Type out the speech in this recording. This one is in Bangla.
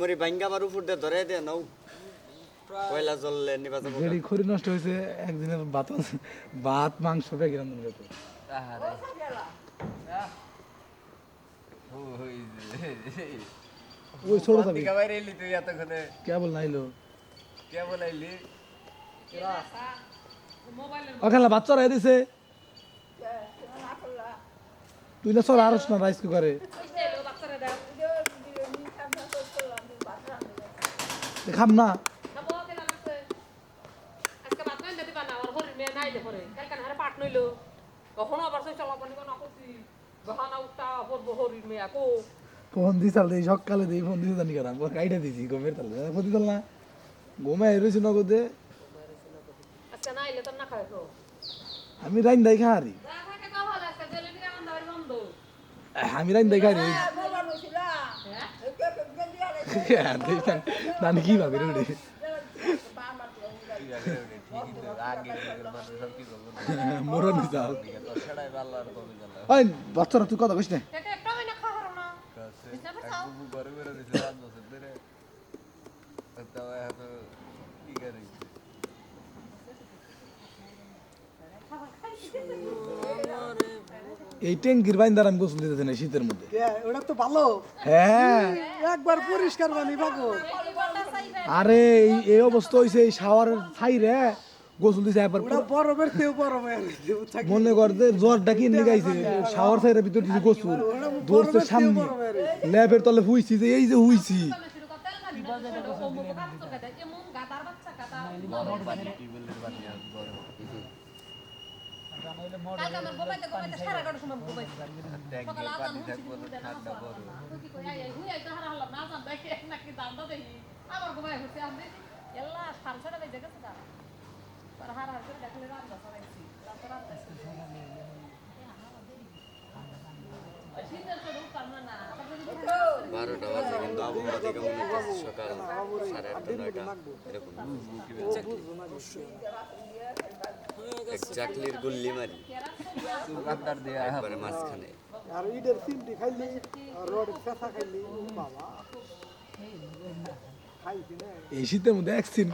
মরি ভাঙ্গা ধরে দে নৌ কয়লা জ্বললে নিবা যাব যেটি খড়ি নষ্ট হয়েছে একদিনের ভাত ভাত মাংস পেয়ে রান্ধন করতে আহারে ওই ছোট থাকি তুই এতক্ষণে কেবল নাইলো কে বলাইলি ওখানে চড়াই দিছে তুই না চড়া আরস না রাইস কুকারে কো ফোন দিই চাল দিই সকালে দিই ফোন দিতে জানি কেন আমি কাইটা দিছি গমের তালে ফোন দিতাল না ঘুমে এরোছি নগদে আমি রাইন দাই খাহারি যা থাকে খাওয়া আজকে জেলে দিকে আনন্দ বাড়ি বন্ধ আমি রাইন দাই নানি কি ভাবি রে মরণ যাও ওই বাচ্চারা তুই কথা কইস না এটা একটা এই ট্যাঙ্কির বাইন্দার আমি গোসল দিতেছি না শীতের মধ্যে। ওটা তো ভালো। হ্যাঁ। একবার পরিষ্কার পানি পাবো আরে এই- এই অবস্থা হইছে এই শাওয়ারের ছাই রে গোসল দিছে একবার বরফের মনে কর যে জ্বরটা কি নিগাইছে শাওয়ার ছাইরের ভিতর দিছে গোসল। ধরছে সামনে। ল্যাবের তলে হুইছি যে এই যে হুইছি। বাচ্চা গাদা গরম পানি টিউবওয়েলের পানি আর গরম কালকে আমার ঘুমাইতে ঘুমাইতে সারা গাড়ি সময় ঘুমাইছে ট্যাঙ্কের পানি থাকব তো ঠান্ডা বড় কি কই আই হুই আই তো হারা হলাম না দেখি নাকি দান্দা আমার হচ্ছে আমি এল্লা বেজে গেছে হারা হার করে দেখলে বারোটা বাজে কিন্তু আবহাওয়া থেকে মনে হচ্ছে সকাল সাড়ে আটটা নয়টা এরকম। একজাক্টলির গুল্লি মারি। দোকানদার দিয়ে একবারে মাঝখানে। আর ইটের সিমটি খাইলি আর রডের চেঁচা খাইলি বাবা। এই শীতের মধ্যে এক সিন